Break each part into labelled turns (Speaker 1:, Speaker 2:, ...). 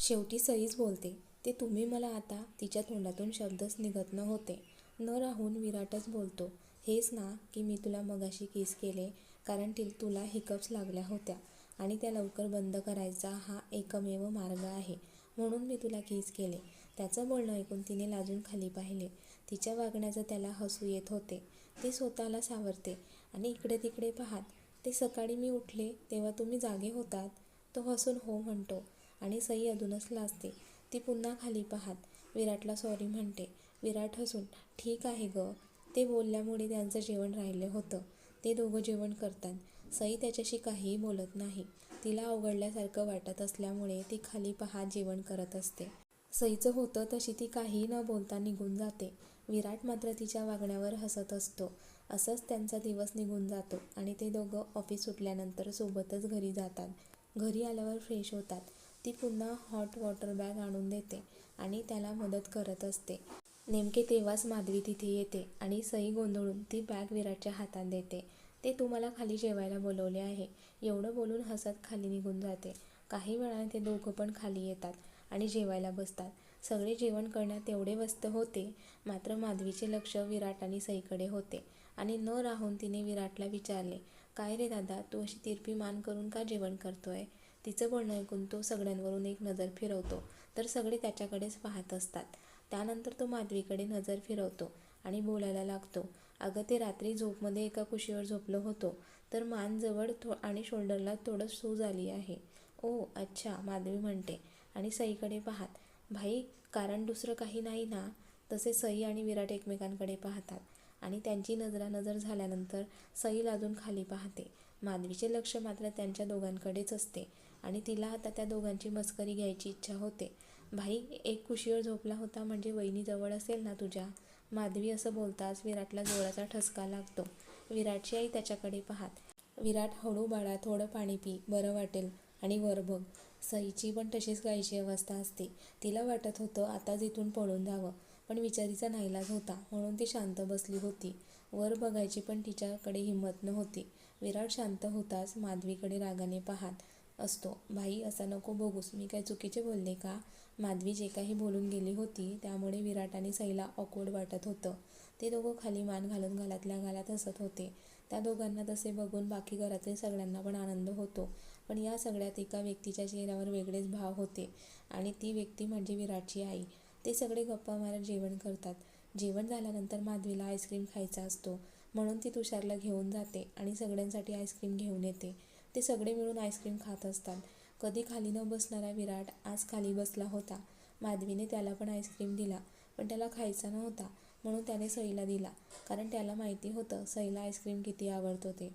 Speaker 1: शेवटी सईच बोलते ते तुम्ही मला आता तिच्या तोंडातून शब्दच निघत न होते न राहून विराटच बोलतो हेच ना की मी तुला मगाशी किस केले कारण ती तुला हिकअप्स लागल्या होत्या आणि त्या लवकर बंद करायचा हा एकमेव मार्ग आहे. म्हणून मी तुला किस केले. त्याचं बोलणं ऐकून तिने लाजून खाली पाहिले. तिच्या वागण्याचं त्याला हसू येत होते. ती स्वतःला सावरते आणि इकडे तिकडे पाहात ते सकाळी मी उठले तेव्हा तुम्ही जागे होतात? तो हसून हो म्हणतो आणि सई अजूनच लाजते ती पुन्हा खाली पाहात विराटला सॉरी म्हणते. विराट हसून ठीक आहे ग. ते बोलल्यामुळे त्यांचं जेवण राहिले होतं. ते दोघं जेवण करतात. सई त्याच्याशी काहीही बोलत नाही. तिला अवघडल्यासारखं वाटत असल्यामुळे ती खाली पाहात जेवण करत असते. सईचं होतं तशी ती काहीही न बोलता निघून जाते. विराट मात्र तिच्या वागण्यावर हसत असतो. असंच त्यांचा दिवस निघून जातो आणि ते दोघं ऑफिस सुटल्यानंतर सोबतच घरी जातात. घरी आल्यावर फ्रेश होतात. ती पुन्हा हॉट वॉटर बॅग आणून देते आणि त्याला मदत करत असते. नेमके तेव्हाच माधवी तिथे येते आणि सई गोंधळून ती बॅग विराटच्या हातात देते. ते तुम्हाला खाली जेवायला बोलवले आहे. एवढं बोलून हसत खाली निघून जाते. काही वेळाने ते दोघं पण खाली येतात आणि जेवायला बसतात. सगळे जेवण करण्यात एवढे व्यस्त होते. मात्र माधवीचे लक्ष विराट आणि सईकडे होते आणि न राहून तिने विराटला विचारले काय रे दादा तू अशी तिरपी मान करून का जेवण करतोय? तिचं बोलणं ऐकून तो सगळ्यांवरून एक नजर फिरवतो. तर सगळे त्याच्याकडेच पाहत असतात. त्यानंतर तो माधवीकडे नजर फिरवतो आणि बोलायला लागतो. अगं ते रात्री झोपमध्ये एका कुशीवर झोपलो होतो. तर मान जवळ थो आणि शोल्डरला थोडं सूज आली आहे. ओ अच्छा माधवी म्हणते. आणि सईकडे पाहात भाई कारण दुसरं काही नाही ना? तसे सई आणि विराट एकमेकांकडे पाहतात. आणि त्यांची नजरानजर झाल्यानंतर सई लाजून खाली पाहते. माधवीचे लक्ष मात्र त्यांच्या दोघांकडेच असते. आणि तिला आता त्या दोघांची मस्करी घ्यायची इच्छा होते. भाई एक कुशीवर झोपला होता म्हणजे वहिनी जवळ असेल ना तुझ्या? माधवी असं बोलताच विराटला जोराचा ठसका लागतो. विराटची आई त्याच्याकडे पाहात विराट हळू बाळा थोडं पाणी पी बरं वाटेल. आणि वर बघ सईची पण तशीच गायची अवस्था असते. तिला वाटत होतं आताच इथून पळून जावं पण विचारीचा नाईलाज होता म्हणून ती शांत बसली होती. वर बघायची पण तिच्याकडे हिंमत नव्हती. विराट शांत होताच माधवीकडे रागाने पाहात असतो. भाई असा नको बघूस. मी काय चुकीचे बोलले का? माधवी जे काही बोलून गेली होती त्यामुळे विराट आणि सईला ऑकवर्ड वाटत होतं. ते दोघं खाली मान घालून घालातल्या घालात हसत होते. त्या दोघांना तसे बघून बाकी घरातील सगळ्यांना पण आनंद होतो. पण या सगळ्यात एका व्यक्तीच्या चेहऱ्यावर वेगळेच भाव होते आणि ती व्यक्ती म्हणजे विराटची आई. ते सगळे गप्पा मारत जेवण करतात. जेवण झाल्यानंतर माधवीला आईस्क्रीम खायचा असतो. म्हणून ती तुषारला घेऊन जाते आणि सगळ्यांसाठी आईस्क्रीम घेऊन येते. ते सगळे मिळून आईस्क्रीम खात असतात. कधी खाली न बसणारा विराट आज खाली बसला होता. माधवीने त्याला पण आईस्क्रीम दिला पण त्याला खायचा नव्हता म्हणून त्याने सईला दिला. कारण त्याला माहिती होतं सईला आईस्क्रीम किती आवडतो ते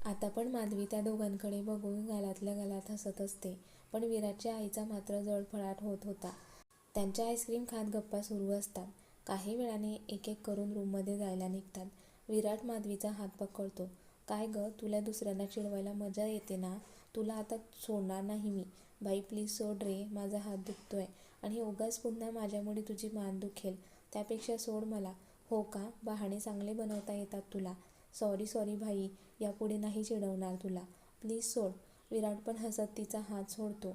Speaker 1: आता पण माधवी त्या दोघांकडे बघून गालातल्या गालात हसत असते पण विराटच्या आईचा मात्र जळफळाट होत होता. त्यांच्या आईस्क्रीम खात गप्पा सुरू असतात. काही वेळाने एक एक करून रूममध्ये जायला निघतात. विराट माधवीचा हात पकडतो. काय ग? तुला दुसऱ्यांना चिडवायला मजा येते ना? तुला आता सोडणार नाही मी. बाई प्लीज सोड रे. माझा हात दुखतोय. आणि उगाच पुन्हा माझ्यामुळे तुझी मान दुखेल. त्यापेक्षा सोड मला. हो का? बहाणे चांगले बनवता येतात तुला. सॉरी सॉरी भाई. यापुढे नाही चिडवणार तुला. प्लीज सोड. विराट पण हसत तिचा हात सोडतो.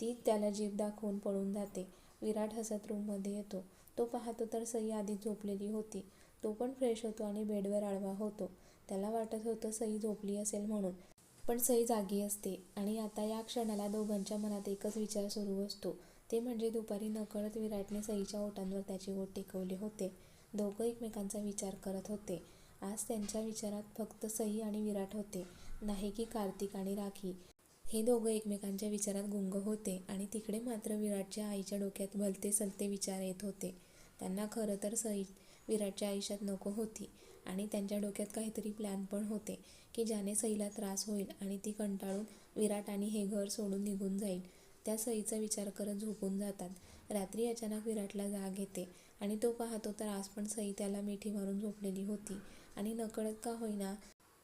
Speaker 1: ती त्याला जीभ दाखवून पळून जाते. विराट हसत रूममध्ये येतो. तो पाहतो तर सई आधी झोपलेली होती. तो पण फ्रेश होतो आणि बेडवर आडवा होतो. त्याला वाटत होतं सई झोपली असेल म्हणून. पण सई जागी असते आणि आता या क्षणाला दोघांच्या मनात एकच विचार सुरू असतो. ते म्हणजे दुपारी नकळत विराटने सईच्या ओटांवर त्याचे ओट टेकवले होते. दोघं एकमेकांचा विचार करत होते. आज त्यांच्या विचारात फक्त सई आणि विराट होते. नाही की कार्तिक आणि राखी. हे दोघं एकमेकांच्या विचारात गुंग होते आणि तिकडे मात्र विराटच्या आईच्या डोक्यात भलते सलते विचार येत होते. त्यांना खरं तर सई विराटच्या आयुष्यात नको होती. आणि त्यांच्या डोक्यात काहीतरी प्लॅन पण होते की ज्याने सईला त्रास होईल आणि ती कंटाळून विराट आणि हे घर सोडून निघून जाईल. त्या सईचा विचार करत झोपून जातात. रात्री अचानक विराटला जाग येते आणि तो पाहतो तर आज पण सई त्याला मिठी मारून झोपलेली होती आणि नकळत का होईना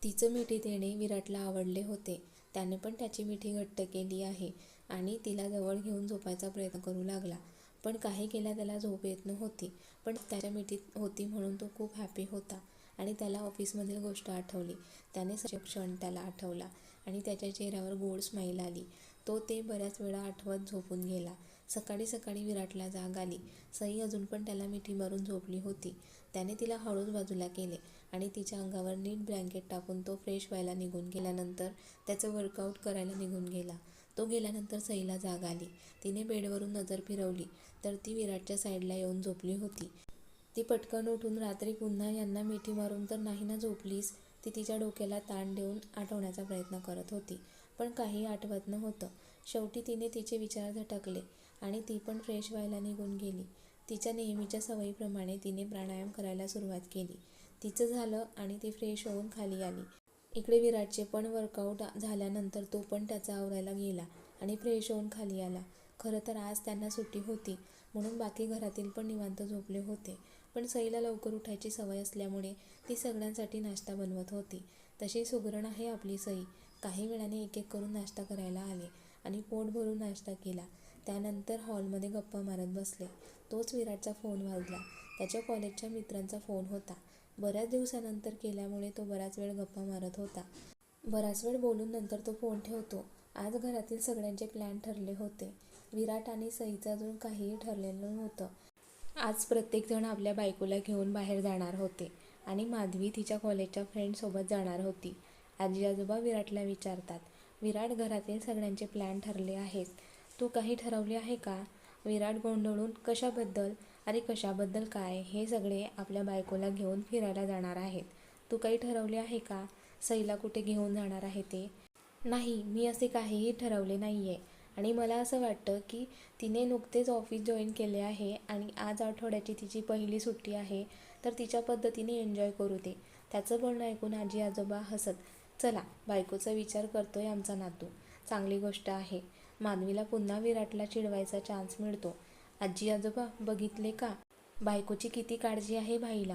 Speaker 1: तिचं मिठी देणे विराटला आवडले होते. त्याने पण त्याची मिठी घट्ट केली आहे आणि तिला जवळ घेऊन झोपायचा प्रयत्न करू लागला. पण काही केल्या त्याला झोप येत नव्हती पण त्याच्या मिठीत होती म्हणून तो खूप हॅपी होता. आणि त्याला ऑफिसमधील गोष्ट आठवली. त्याने क्षण त्याला आठवला आणि त्याच्या चेहऱ्यावर गोड स्माईल आली. तो ते बऱ्याच वेळा आठवत झोपून गेला. सकाळी सकाळी विराटला जाग आली. सई अजून पण त्याला मिठी मारून झोपली होती. त्याने तिला हळूच बाजूला केले आणि तिच्या अंगावर नीट ब्लँकेट टाकून तो फ्रेश व्हायला निघून गेल्यानंतर त्याचं वर्कआउट करायला निघून गेला. तो गेल्यानंतर सईला जाग आली. तिने बेडवरून नजर फिरवली. तर ती विराटच्या साईडला येऊन झोपली होती. ती पटकन उठून रात्री पुन्हा यांना मिठी मारून तर नाही ना झोपलीस? ती तिच्या डोक्याला ताण देऊन आठवण्याचा प्रयत्न करत होती. पण काही आठवत नव्हतं. शेवटी तिने तिचे विचार झटकले आणि ती पण फ्रेश व्हायला निघून गेली. तिच्या नेहमीच्या सवयीप्रमाणे तिने प्राणायाम करायला सुरुवात केली. तिचं झालं आणि ती फ्रेश होऊन खाली आली. इकडे विराटचे पण वर्कआउट झाल्यानंतर तो पण त्याचा आवरायला गेला आणि फ्रेश होऊन खाली आला. खरं तर आज त्यांना सुट्टी होती म्हणून बाकी घरातील पण निवांत झोपले होते. पण सईला लवकर उठायची सवय असल्यामुळे ती सगळ्यांसाठी नाश्ता बनवत होती. तशी सुगरण आहे आपली सई. काही वेळाने एक एक करून नाश्ता करायला आले आणि पोट भरून नाश्ता केला. त्यानंतर हॉलमध्ये गप्पा मारत बसले. तोच विराटचा फोन वाजला. त्याच्या कॉलेजच्या मित्रांचा फोन होता. बऱ्याच दिवसानंतर केल्यामुळे तो बराच वेळ गप्पा मारत होता. बराच वेळ बोलून नंतर तो फोन ठेवतो. आज घरातील सगळ्यांचे प्लॅन ठरले होते. विराट आणि सईचं अजून काहीही ठरलेलं नव्हतं. आज प्रत्येकजण आपल्या बायकोला घेऊन बाहेर जाणार होते आणि माधवी तिच्या कॉलेजच्या फ्रेंडसोबत जाणार होती. आजी आजोबा विराटला विचारतात विराट घरातील सगळ्यांचे प्लॅन ठरले आहेत. तू काही ठरवले आहे का? विराट गोंधळून कशाबद्दल? अरे कशाबद्दल काय? हे सगळे आपल्या बायकोला घेऊन फिरायला जाणार आहेत. तू काही ठरवले आहे का? सईला कुठे घेऊन जाणार आहे ते? नाही मी असे काहीही ठरवले नाही आहे आणि मला असं वाटतं की तिने नुकतेच ऑफिस जॉईन केले आहे आणि आज आठवड्याची तिची पहिली सुट्टी आहे तर तिच्या पद्धतीने एन्जॉय करू दे. त्याचं बोलणं ऐकून आजी आजोबा हसत चला बायकोचा विचार करतोय आमचा नातू. चांगली गोष्ट आहे. माधवीला पुन्हा विराटला चिडवायचा चान्स मिळतो. आजी आजोबा बघितले का? बायकोची किती काळजी आहे भाईला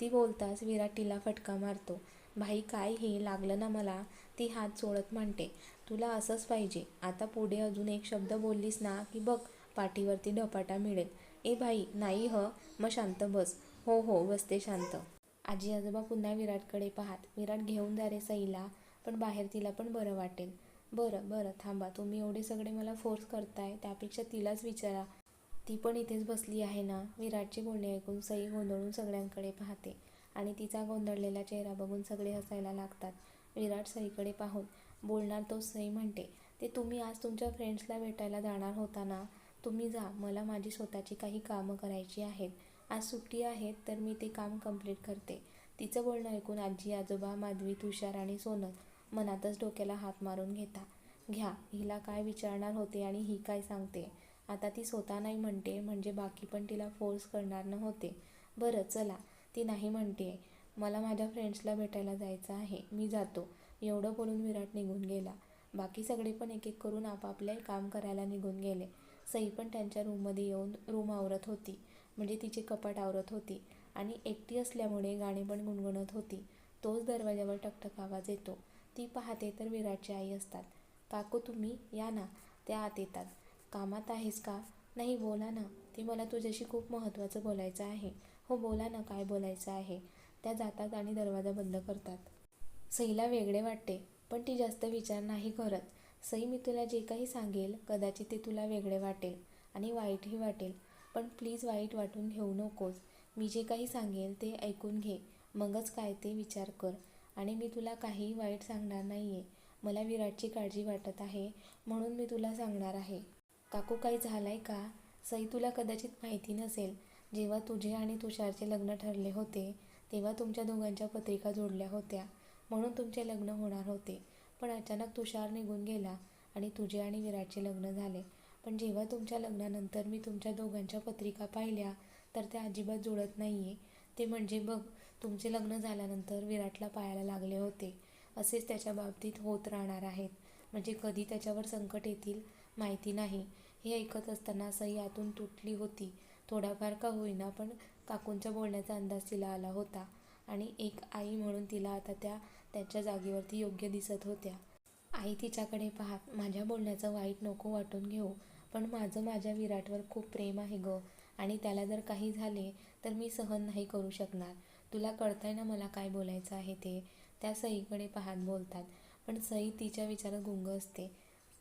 Speaker 1: ती बोलताच विराट तिला फटका मारतो. भाई काय हे? लागलं ना मला. ती हात सोडत म्हणते. तुला असंच पाहिजे. आता पुढे अजून एक शब्द बोललीस ना की बघ पाठीवरती ढपाटा मिळेल. ए भाई नाही ह. मग शांत बस. हो हो बसते शांत. आजी आजोबा पुन्हा विराटकडे पाहात विराट घेऊन जा रे सईला पण बाहेर तिला पण बरं वाटेल. बरं बरं थांबा. तुम्ही एवढे सगळे मला फोर्स करताय त्यापेक्षा तिलाच विचारा. ती पण इथेच बसली आहे ना? विराटचे बोलणे ऐकून सई गोंधळून सगळ्यांकडे पाहते आणि तिचा गोंधळलेला चेहरा बघून सगळे हसायला लागतात. विराट सईकडे पाहून बोलणार तो सई म्हणते ते तुम्ही आज तुमच्या फ्रेंड्सला भेटायला जाणार होता ना? तुम्ही जा मला माझी स्वतःची काही कामं करायची आहेत. आज सुट्टी आहे तर मी ते काम कंप्लीट करते. तिचं बोलणं ऐकून आजी आजोबा माधवी तुषार आणि सोनल मनातच डोक्याला हात मारून घेता. घ्या हिला काय विचारणार होते आणि ही काय सांगते? आता ती स्वतः नाही म्हणते म्हणजे बाकी पण तिला फोर्स करणार नव्हते. बरं चला. ती नाही म्हणते मला माझ्या फ्रेंड्सला भेटायला जायचं आहे मी जातो. एवढं बोलून विराट निघून गेला. बाकी सगळे पण एक एक करून आपापले काम करायला निघून गेले. सई पण त्यांच्या रूममध्ये येऊन रूम आवरत होती. म्हणजे तिचे कपाट आवरत होती. आणि एकटी असल्यामुळे गाणे पण गुणगुणत होती. तोच दरवाज्यावर टकटक आवाज येतो. ती पाहते तर विराटची आई असतात. काकू तुम्ही या ना. त्या आत येतात. कामात आहेस का? नाही बोला ना. ते मला तुझ्याशी खूप महत्त्वाचं बोलायचं आहे. हो बोला ना. काय बोलायचं आहे? त्या जातात आणि दरवाजा बंद करतात. सईला वेगळे वाटते पण ती जास्त विचार नाही करत. सई मी तुला जे काही सांगेल कदाचित ते तुला वेगळे वाटेल आणि वाईटही वाटेल पण प्लीज वाईट वाटून घेऊ नकोस. मी जे काही सांगेल ते ऐकून घे मगच काय ते विचार कर. आणि मी तुला काहीही वाईट सांगणार नाही आहे मला विराटची काळजी वाटत आहे म्हणून मी तुला सांगणार आहे. काकू काही झालं आहे का? सई तुला कदाचित माहिती नसेल. जेव्हा तुझे आणि तुषारचे लग्न ठरले होते तेव्हा तुमच्या दोघांच्या पत्रिका जोडल्या होत्या. म्हणून तुमचे लग्न होणार होते. पण अचानक तुषार निघून गेला आणि तुझे आणि विराटचे लग्न झाले. पण जेव्हा तुमच्या लग्नानंतर मी तुमच्या दोघांच्या पत्रिका पाहिल्या तर त्या अजिबात जुळत नाही आहे ते म्हणजे बघ तुमचे लग्न झाल्यानंतर विराटला पायाला लागले होते. असेच त्याच्या बाबतीत होत राहणार आहेत. म्हणजे कधी त्याच्यावर संकट येतील माहिती नाही. हे ऐकत असताना सई आतून तुटली होती. थोडाफार का होईना पण काकूंच्या बोलण्याचा अंदाज तिला आला होता. आणि एक आई म्हणून तिला आता त्या त्याच्या जागेवरती योग्य दिसत होत्या. आई तिच्याकडे पाहत माझ्या बोलण्याचं वाईट नको वाटून घेऊ पण माझं माझ्या विराटवर खूप प्रेम आहे ग. आणि त्याला जर काही झाले तर मी सहन नाही करू शकणार. तुला कळतंय ना मला काय बोलायचं आहे ते? त्या सईकडे पाहत बोलतात. पण सई तिच्या विचारात गुंग असते.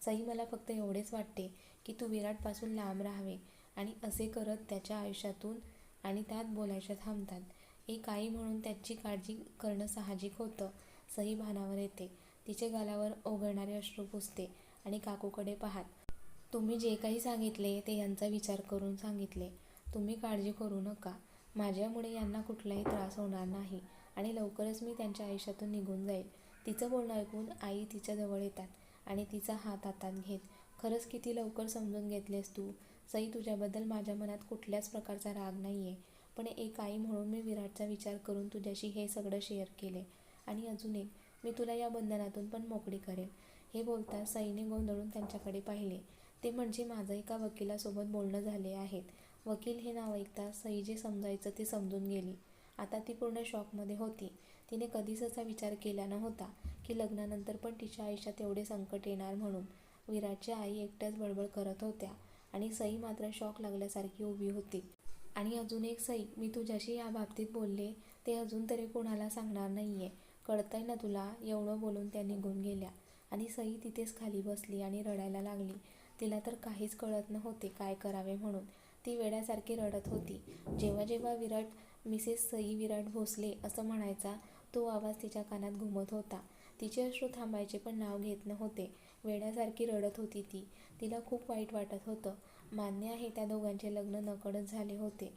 Speaker 1: सई मला फक्त एवढेच वाटते की तू विराटपासून लांब राहावे आणि असे करत त्याच्या आयुष्यातून आणि त्यात बोलायच्या थांबतात. एक आई म्हणून त्याची काळजी करणं साहजिक होतं. सई भानावर येते. तिचे गालावर ओघळणारे अश्रू पुसते आणि काकूकडे पाहात तुम्ही जे काही सांगितले ते यांचा विचार करून सांगितले. तुम्ही काळजी करू नका. माझ्यामुळे यांना कुठलाही त्रास होणार नाही आणि लवकरच मी त्यांच्या आयुष्यातून निघून जाईल. तिचं बोलणं ऐकून आई तिच्या जवळ येतात आणि तिचा हात हातात घेत खरंच किती लवकर समजून घेतलेस तू. सई तुझ्याबद्दल माझ्या मनात कुठल्याच प्रकारचा राग नाही आहे पण एक आई म्हणून मी विराटचा विचार करून तुझ्याशी हे सगळं शेअर केले. आणि अजून एक मी तुला या बंधनातून पण मोकळी करेन. हे बोलता सईने गोंधळून त्यांच्याकडे पाहिले. ते म्हणजे माझं एका वकिलासोबत बोलणं झाले आहेत. वकील हे नाव ऐकता सई जे समजायचं ते समजून गेली. आता ती पूर्ण शॉकमध्ये होती. तिने कधीच असा विचार केला नव्हता की लग्नानंतर पण तिच्या आयुष्यात एवढे संकट येणार म्हणून. विराटची आई एकट्याच बडबड करत होत्या आणि सई मात्र शॉक लागल्यासारखी उभी होती. आणि अजून एक सई मी तुझ्याशी या बाबतीत बोलले ते अजून तरी कोणाला सांगणार नाही आहे कळतंय ना तुला? एवढं बोलून त्या निघून गेल्या. आणि सई तिथेच खाली बसली आणि रडायला लागली. तिला तर काहीच कळत नव्हते काय करावे म्हणून. ती वेड्यासारखी रडत होती. जेव्हा जेव्हा विराट मिसेस सई विराट भोसले असं म्हणायचा तो आवाज तिच्या कानात घुमत होता. तिचे अश्रू थांबायचे पण नाव घेत नव्हते. वेड्यासारखी रडत होती ती. तिला खूप वाईट वाटत होतं. मान्य आहे त्या दोघांचे लग्न नकळत झाले होते.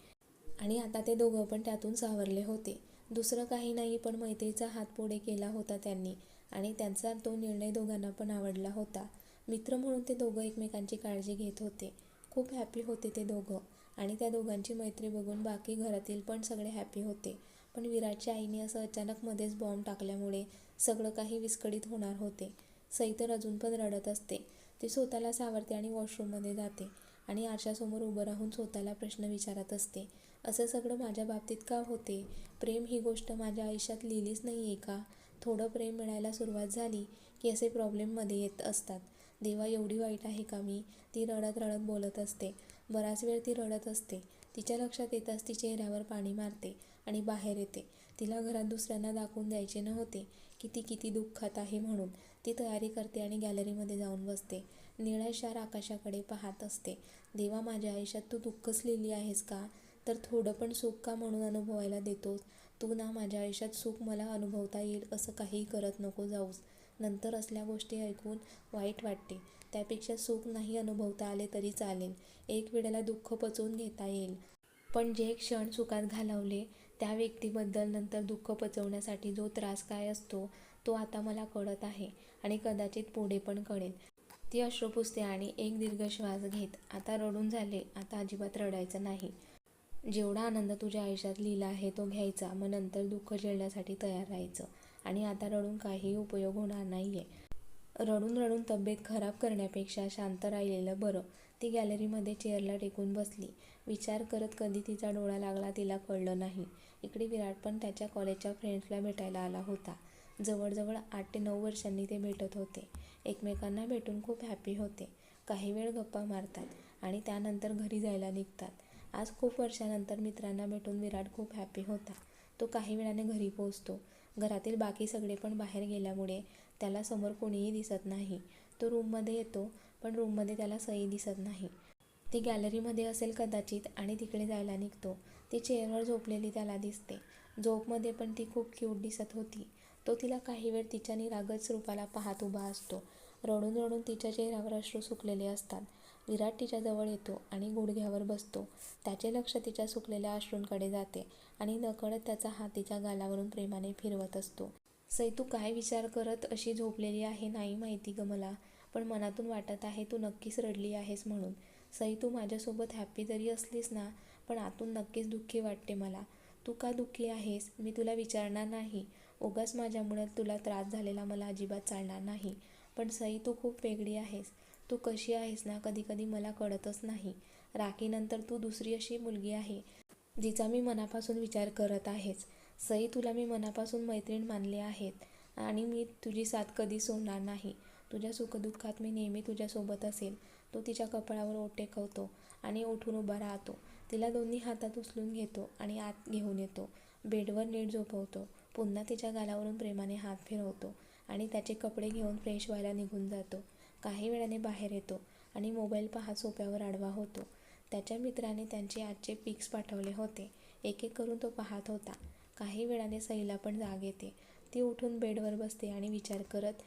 Speaker 1: आणि आता ते दोघं पण त्यातून सावरले होते. दुसरं काही नाही पण मैत्रीचा हात पुढे केला होता त्यांनी आणि त्यांचा तो निर्णय दोघांना पण आवडला होता. मित्र म्हणून ते दोघं एकमेकांची काळजी घेत होते. खूप हॅपी होते ते दोघं आणि त्या दोघांची मैत्री बघून बाकी घरातील पण सगळे हॅपी होते. पण विराटच्या आईने असं अचानक मध्येच बॉम्ब टाकल्यामुळे सगळं काही विस्कळीत होणार होते. सई तर अजून पण रडत असते. ती स्वतःला सावरते आणि वॉशरूममध्ये जाते. आणि आरशासमोर उभं राहून स्वतःला प्रश्न विचारत असते. असं सगळं माझ्या बाबतीत का होते? प्रेम ही गोष्ट माझ्या आयुष्यात लिहिलीच नाही आहे का? थोडं प्रेम मिळायला सुरुवात झाली की असे प्रॉब्लेममध्ये येत असतात. देवा एवढी वाईट आहे का मी? ती रडत रडत बोलत असते. बराच वेळ ती रडत असते. तिच्या लक्षात येताच ती चेहऱ्यावर पाणी मारते आणि बाहेर येते. तिला घरात दुसऱ्यांना दाखवून द्यायचे नव्हते की ती किती दुःखात आहे म्हणून. ती तयारी करते आणि गॅलरीमध्ये जाऊन बसते. निळ्याशार आकाशाकडे पाहत असते. देवा माझ्या आयुष्यात तू दुःखच लिहिली आहेस का? तर थोडं पण सुख का म्हणून अनुभवायला देतोस? तू ना माझ्या आयुष्यात सुख मला अनुभवता येईल असं काहीही करत नको जाऊस नंतर असल्या गोष्टी ऐकून वाईट वाटते. त्यापेक्षा सुख नाही अनुभवता आले तरी चालेल. एक वेळेला दुःख पचवून घेता येईल. पण जे क्षण सुखात घालवले त्या व्यक्तीबद्दल नंतर दुःख पचवण्यासाठी जो त्रास काय असतो तो आता मला कळत आहे आणि कदाचित पुढे पण कळेल. ती अश्रू पुसते आणि एक दीर्घ श्वास घेत आता रडून झाले आता अजिबात रडायचं नाही. जेवढा आनंद तुझ्या आयुष्यात लिहिला आहे तो घ्यायचा मग नंतर दुःख झेलण्यासाठी तयार राहायचं. आणि आता रडून काहीही उपयोग होणार नाही आहे रडून रडून तब्येत खराब करण्यापेक्षा शांत राहिलेलं बरं. ती गॅलरीमध्ये चेअरला टेकून बसली. विचार करत कधी तिचा डोळा लागला तिला कळलं नाही. इकडे विराट पण त्याच्या कॉलेजच्या फ्रेंड्सला भेटायला आला होता. जवळजवळ आठ ते नऊ वर्षांनी ते भेटत होते. एकमेकांना भेटून खूप हॅपी होते. काही वेळ गप्पा मारतात आणि त्यानंतर घरी जायला निघतात. आज खूप वर्षानंतर मित्रांना भेटून विराट खूप हॅपी होता. तो काही वेळाने घरी पोहोचतो. घरातील बाकी सगळे पण बाहेर गेल्यामुळे त्याला समोर कोणीही दिसत नाही. तो रूममध्ये येतो पण रूममध्ये त्याला सई दिसत नाही. ती गॅलरीमध्ये असेल कदाचित आणि तिकडे जायला निघतो. ती चेअरवर झोपलेली त्याला दिसते. झोपमध्ये पण ती खूप क्यूट दिसत होती. तो तिला काही वेळ तिच्या निरागस रूपाला पाहत उभा असतो. रडून रडून तिच्या चेहऱ्यावर अश्रू सुकलेले असतात. विराट तिच्याजवळ येतो आणि गुडघ्यावर बसतो. त्याचे लक्ष तिच्या सुकलेल्या अश्रूंकडे जाते आणि नकळत त्याचा हात तिच्या गालावरून प्रेमाने फिरवत असतो. सई तू काय विचार करत अशी झोपलेली आहे नाही माहिती ग मला पण मनातून वाटत आहे तू नक्कीच रडली आहेस म्हणून. सई तू माझ्यासोबत हॅप्पी जरी असलीस ना पण आतून नक्कीच दुःखी वाटते मला. तू का दुःखी आहेस? मी तुला विचारणार नाही. उगाच माझ्यामुळे तुला त्रास झालेला मला अजिबात चालणार नाही. पण सई तू खूप वेगळी आहेस. तू कशी आहेस ना कधी कधी मला कळतच नाही. राखीनंतर तू दुसरी अशी मुलगी आहे जिचा मी मनापासून विचार करत आहेच सई तुला मी मनापासून मैत्रीण मानले आहेत आणि मी तुझी साथ कधी सोडणार नाही. तुझ्या सुखदुःखात मी नेहमी तुझ्यासोबत असेल. तो तिच्या कपाळावर ओट टेकवतो आणि उठून उभा राहतो. तिला दोन्ही हातात उचलून घेतो आणि आत घेऊन येतो. बेडवर नीट झोपवतो. पुन्हा तिच्या गालावरून प्रेमाने हात फिरवतो आणि त्याचे कपडे घेऊन फ्रेश व्हायला निघून जातो. काही वेळाने बाहेर येतो आणि मोबाईल पाहत सोप्यावर आडवा होतो. त्याच्या मित्राने त्यांचे आजचे पिक्स पाठवले होते. एक एक करून तो पाहत होता. काही वेळाने सईला पण जाग येते. ती उठून बेडवर बसते आणि विचार करत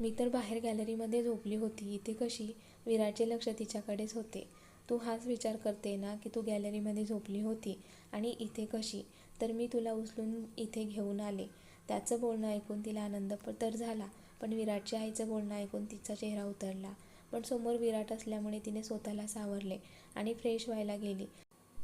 Speaker 1: मी तर बाहेर गॅलरीमध्ये झोपली होती. इथे कशी विराटचे लक्ष तिच्याकडेच होते. तू हाच विचार करते ना की तू गॅलरीमध्ये झोपली होती आणि इथे कशी? तर मी तुला उचलून इथे घेऊन आले. त्याचं बोलणं ऐकून तिला आनंद तर झाला. पण विराटच्या आईचं बोलणं ऐकून तिचा चेहरा उतरला. पण समोर विराट असल्यामुळे तिने स्वतःला सावरले आणि फ्रेश व्हायला गेली.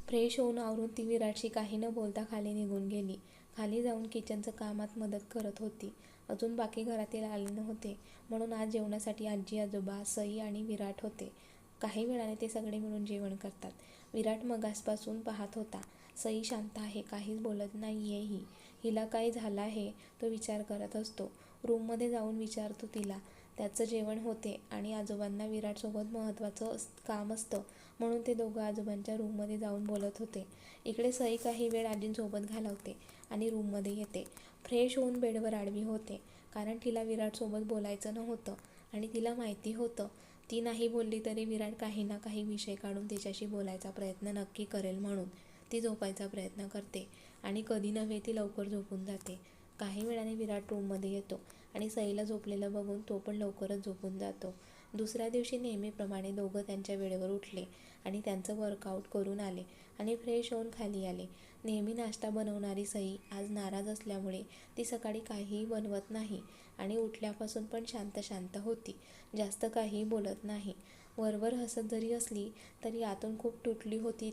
Speaker 1: फ्रेश होऊन आवरून ती विराटशी काही न बोलता खाली निघून गेली. खाली जाऊन किचनचं कामात मदत करत होती. अजून बाकी घरातील आले नव्हते. म्हणून आज जेवणासाठी आजी आजोबा सई आणि विराट होते. काही वेळाने ते सगळे मिळून जेवण करतात. विराट मगासपासून पाहत होता. सई शांत आहे काहीच बोलत नाही आहे ही. हिला काय झालं आहे तो विचार करत असतो. रूममध्ये जाऊन विचारतो तिला. त्याचं जेवण होते आणि आजोबांना विराटसोबत महत्त्वाचं अस- काम असतं. म्हणून ते दोघं आजोबांच्या रूममध्ये जाऊन बोलत होते. इकडे सई काही वेळ आजींसोबत घालवते आणि रूममध्ये येते. फ्रेश होऊन बेडवर आडवी होते. कारण तिला विराटसोबत बोलायचं नव्हतं आणि तिला माहिती होतं. ती नाही बोलली तरी विराट काही ना काही विषय काढून तिच्याशी बोलायचा प्रयत्न नक्की करेल म्हणून. ती झोपायचा प्रयत्न करते आणि कधी नव्हे ती लवकर झोपून जाते. काही वेळाने विराट रूममध्ये येतो आणि सईला झोपलेलं बघून तो पण लवकरच झोपून जातो. दुसऱ्या दिवशी नेहमीप्रमाणे दोघं त्यांच्या वेळेवर उठले आणि त्यांचं वर्कआउट करून आले आणि फ्रेश होऊन खाली आले. नेहमी नाश्ता बनवणारी सई आज नाराज असल्यामुळे ती सकाळी काहीही बनवत नाही आणि उठल्यापासून पण शांत शांत होती. जास्त काहीही बोलत नाही. वरवर हसत जरी असली तरी आतून खूप तुटली होती.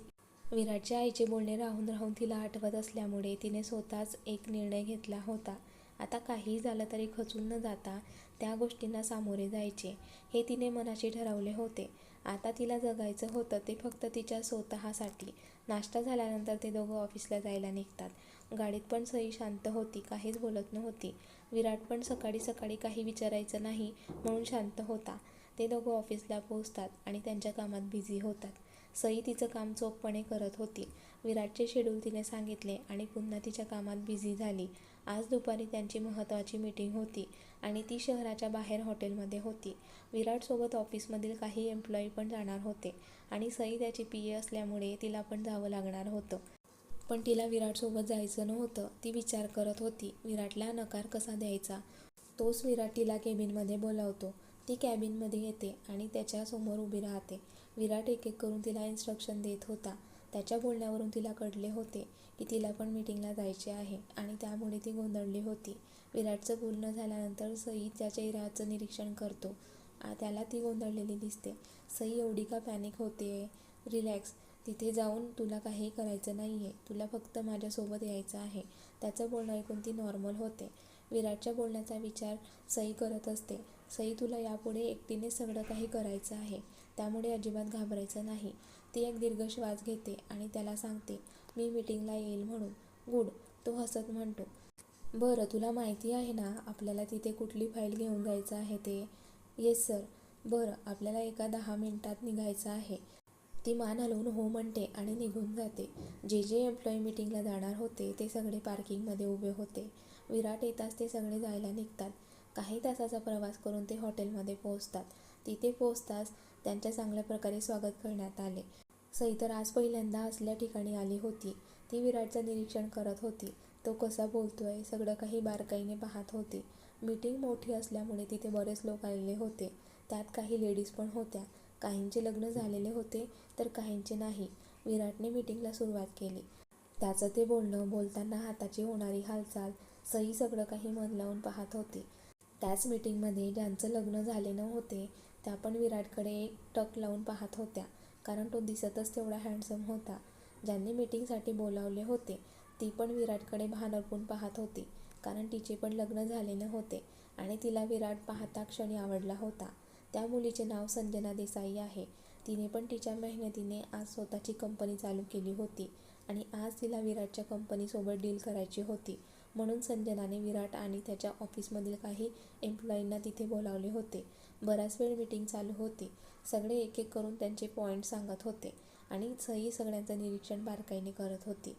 Speaker 1: विराटच्या आईचे बोलणे राहून राहून तिला आठवत असल्यामुळे तिने स्वतःच एक निर्णय घेतला होता. आता काहीही झालं तरी खचून न जाता त्या गोष्टींना सामोरे जायचे हे तिने मनाशी ठरवले होते. आता तिला जगायचं होतं ते फक्त तिच्या स्वतःसाठी. नाश्ता झाल्यानंतर ते दोघं ऑफिसला जायला निघतात. गाडीत पण सई शांत होती काहीच बोलत नव्हती. विराट पण सकाळी सकाळी काही विचारायचं नाही म्हणून शांत होता. ते दोघं ऑफिसला पोहोचतात आणि त्यांच्या कामात बिझी होतात. सई तिचं काम चोखपणे करत होती. विराटचे शेड्यूल तिने सांगितले आणि पुन्हा तिच्या कामात बिझी झाली. आज दुपारी त्यांची महत्त्वाची मीटिंग होती आणि ती शहराच्या बाहेर हॉटेलमध्ये होती. विराटसोबत ऑफिसमधील काही एम्प्लॉई पण जाणार होते आणि सई त्याची पी ए असल्यामुळे तिला पण जावं लागणार होतं. पण तिला विराटसोबत जायचं नव्हतं ती विचार करत होती विराटला नकार कसा द्यायचा? तोच विराट तिला केबिनमध्ये बोलावतो. ती कॅबिनमध्ये येते आणि त्याच्यासमोर उभी राहते. विराट एक एक करून तिला इन्स्ट्रक्शन देत होता. त्याच्या बोलण्यावरून तिला कळले होते की तिला पण मीटिंगला जायचे आहे आणि त्यामुळे ती गोंधळली होती. विराटचं बोलणं झाल्यानंतर सई त्या चेहऱ्याचं निरीक्षण करतो. आ- त्याला ती गोंधळलेली दिसते. सई एवढी का पॅनिक होते? रिलॅक्स तिथे जाऊन तुला काही करायचं नाही आहे तुला फक्त माझ्यासोबत यायचं आहे. त्याचं बोलणं ऐकून ती नॉर्मल होते. विराटच्या बोलण्याचा विचार सई करत असते. सई तुला यापुढे एकटीने सगळं काही करायचं आहे. त्यामुळे अजिबात घाबरायचं नाही. ती एक दीर्घ श्वास घेते आणि त्याला सांगते मी मीटिंगला येईल म्हणून. गुड. तो हसत म्हणतो बरं तुला माहिती आहे ना आपल्याला तिथे कुठली फाईल घेऊन जायचं आहे ते? Yes sir. बरं आपल्याला एका दहा मिनिटात निघायचं आहे. ती मान हलवून हो म्हणते आणि निघून जाते. जे जे एम्प्लॉई मीटिंगला जाणार होते ते सगळे पार्किंगमध्ये उभे होते. विराट येताच ते सगळे जायला निघतात. काही तासाचा प्रवास करून ते हॉटेलमध्ये पोहोचतात. तिथे पोहोचताच त्यांच्या चांगल्या प्रकारे स्वागत करण्यात आले. सई तर आज पहिल्यांदा असल्या ठिकाणी आली होती. ती विराटचं निरीक्षण करत होती. तो कसा बोलतोय सगळं काही बारकाईने पाहत होती. मीटिंग मोठी असल्यामुळे तिथे बरेच लोक आलेले होते. त्यात काही लेडीज पण होत्या. काहींचे लग्न झालेले होते तर काहींचे नाही. विराटने मीटिंगला सुरुवात केली. त्याचं ते बोलणं बोलताना हाताची होणारी हालचाल सई सगळं काही मन लावून पाहत होती. त्याच मीटिंगमध्ये ज्यांचं लग्न झाले नव्हते त्या पण विराटकडे एक टक लावून पाहत होत्या. कारण तो दिसतच तेवढा हँडसम होता. ज्यांनी मीटिंगसाठी बोलावले होते ती पण विराटकडे भानरपून पाहत होती. कारण तिचे पण लग्न झाले नव्हते आणि तिला विराट पाहता क्षणी आवडला होता. त्या मुलीचे नाव संजना देसाई आहे. तिने पण तिच्या मेहनतीने आज स्वतःची कंपनी चालू केली होती आणि आज तिला विराटच्या कंपनीसोबत डील करायची होती. म्हणून संजनाने विराट आणि त्याच्या ऑफिसमधील काही एम्प्लॉईंना तिथे बोलावले होते. बराच वेळ मीटिंग चालू होती. सगळे एक एक करून त्यांचे पॉईंट सांगत होते आणि सई सगळ्यांचं निरीक्षण बारकाईने करत होती.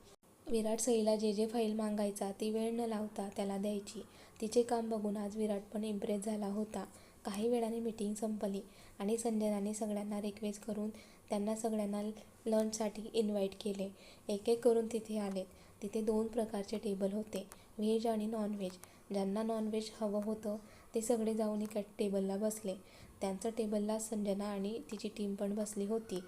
Speaker 1: विराट सईला जे जे फाईल मागायचा ती वेळ न लावता त्याला द्यायची. तिचे काम बघून आज विराट पण इम्प्रेस झाला होता. काही वेळाने मीटिंग संपली आणि संजनाने सगळ्यांना रिक्वेस्ट करून त्यांना सगळ्यांना लंचसाठी इन्व्हाइट केले. एक एक करून तिथे आले. तिथे दोन प्रकारचे टेबल होते. व्हेज आणि नॉनव्हेज. ज्यांना नॉनव्हेज हवं होतं ते सगळे जाऊन एका टेबलला बसले. त्यांचं टेबलला संजना आणि तिची टीम पण बसली होती.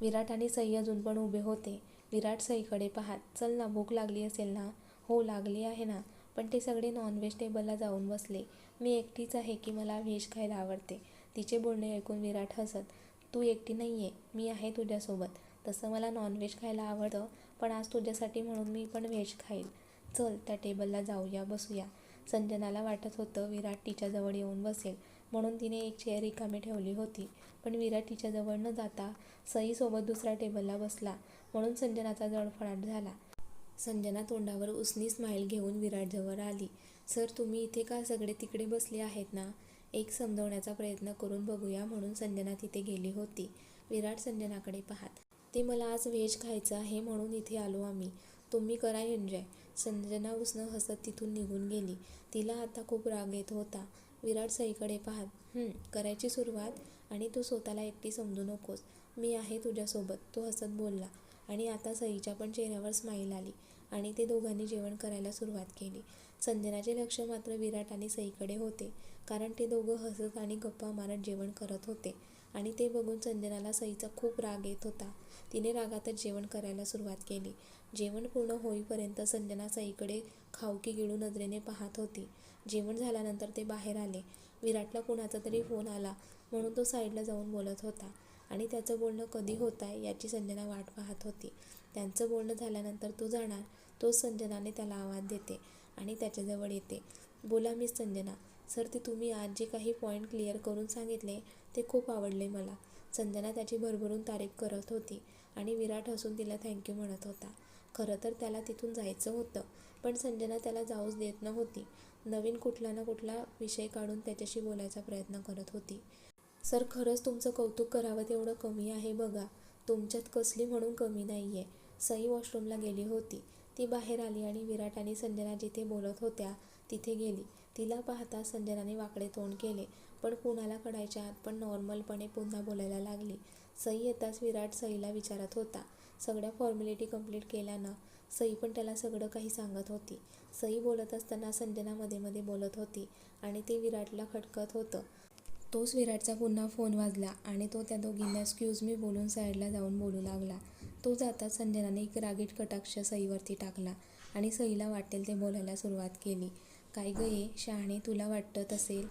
Speaker 1: विराट आणि सई अजून पण उभे होते. विराट सईकडे पाहात चल ना भूक लागली असेल ना? हो लागली आहे ना. पण ते सगळे नॉनव्हेज टेबलला जाऊन बसले. मी एकटीच आहे की मला व्हेज खायला आवडते. तिचे बोलणे ऐकून विराट हसत तू एकटी नाही आहे मी आहे तुझ्यासोबत. तसं मला नॉनव्हेज खायला आवडतं पण आज तुझ्यासाठी म्हणून मी पण व्हेज खाईल चल त्या टेबलला जाऊया बसूया. संजनाला वाटत होतं विराट तिच्याजवळ येऊन बसेल म्हणून तिने एक चेअर रिकामी ठेवली होती. पण विराट तिच्याजवळ न जाता सईसोबत दुसऱ्या टेबलला बसला म्हणून संजनाचा जळफळाट झाला. संजना तोंडावर उसनी स्माईल घेऊन विराटजवळ आली. सर तुम्ही इथे का सगळे तिकडे बसले आहेत ना? एक समजवण्याचा प्रयत्न करून बघूया म्हणून संजना तिथे गेली होती. विराट संजनाकडे पाहत ते मला आज व्हेज खायचं आहे म्हणून इथे आलो आम्ही. तुम्ही करा एन्जॉय. संजना उसनं हसत तिथून निघून गेली. तिला आता खूप राग येत होता. विराट सईकडे पाहत करायची सुरुवात? आणि तू स्वतःला एकटी समजू नकोस. मी आहे तुझ्यासोबत. तो हसत बोलला. आणि आता सईच्या पण चेहऱ्यावर स्माईल आली. आणि ते दोघांनी जेवण करायला सुरुवात केली. संजनाचे लक्ष मात्र विराट आणि सईकडे होते. कारण ते दोघं हसत आणि गप्पा मारत जेवण करत होते. आणि ते बघून संजनाला सईचा खूप राग येत होता. तिने रागातच जेवण करायला सुरुवात केली. जेवण पूर्ण होईपर्यंत संजना सईकडे खाऊकी गिळू नजरेने पाहत होती. जेवण झाल्यानंतर ते बाहेर आले. विराटला कुणाचा तरी फोन आला म्हणून तो साईडला जाऊन बोलत होता. आणि त्याचं बोलणं कधी होत आहे याची संजना वाट पाहत होती. त्यांचं बोलणं झाल्यानंतर तो जाणार तोच संजनाने त्याला आवाज देते आणि त्याच्याजवळ येते. बोला मिस संजना सर ते तुम्ही आज जे काही पॉईंट क्लिअर करून सांगितले ते खूप आवडले मला. संजना त्याची भरभरून तारीफ करत होती आणि विराट हसून तिला थँक्यू म्हणत होता. खरं तर त्याला तिथून जायचं होतं पण संजना त्याला जाऊच देत नव्हती. नवीन कुठला ना कुठला विषय काढून त्याच्याशी बोलायचा प्रयत्न करत होती. सर खरंच तुमचं कौतुक करावं तेवढं कमी आहे बघा. तुमच्यात कसली म्हणून कमी नाही आहे सई वॉशरूमला गेली होती. ती बाहेर आली आणि विराट आणि संजना जिथे बोलत होत्या तिथे गेली. तिला पाहता संजनाने वाकडे तोंड केले. पण कुणाला कळायच्या आत पण नॉर्मलपणे पुन्हा बोलायला लागली. सई येताच विराट सईला विचारत होता. सगळ्या फॉर्मॅलिटी कंप्लीट केल्यानं सई पण त्याला सगळं काही सांगत होती. सई बोलत असताना संजना मध्ये मध्ये बोलत होती आणि ते विराटला खटकत होतं. तोच विराटचा पुन्हा फोन वाजला आणि तो त्या दोघींना एक्सक्यूज मी बोलून साईडला जाऊन बोलू लागला. तो जाताच संजनाने एक रागीट कटाक्ष सईवरती टाकला आणि सईला वाटेल ते बोलायला सुरुवात केली. काय ग ये शहाणे तुला वाटत असेल?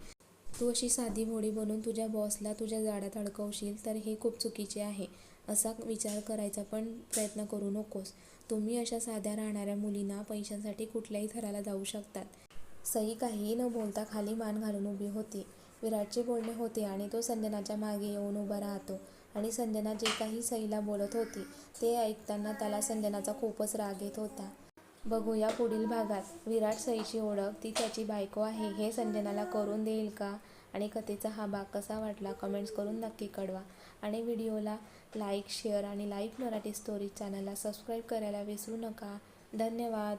Speaker 1: तू अशी साधी मोडी बनून तुझ्या बॉसला तुझ्या जाड्यात अडकवशील तर हे खूप चुकीचे आहे. असा विचार करायचा पण प्रयत्न करू नकोस. तुम्ही अशा साध्या राहणाऱ्या मुलींना पैशांसाठी कुठल्याही थराला जाऊ शकतात. सई काहीही न बोलता खाली मान घालून उभी होती. विराटचे बोलणे होते आणि तो संजनाच्या मागे येऊन उभा राहतो. आणि संजना जे काही सईला बोलत होती ते ऐकताना त्याला संजनाचा खूपच राग येत होता. बघूया पुढील भागात. विराट सईची ओळख ती त्याची बायको आहे हे संजनाला करून देईल का? आणि कथेचा हा भाग कसा वाटला? कमेंट्स करून नक्की कळवा. आणि व्हिडिओला लाईक शेअर आणि लाईव्ह मराठी स्टोरीज चॅनलला सबस्क्राईब करायला विसरू नका. धन्यवाद.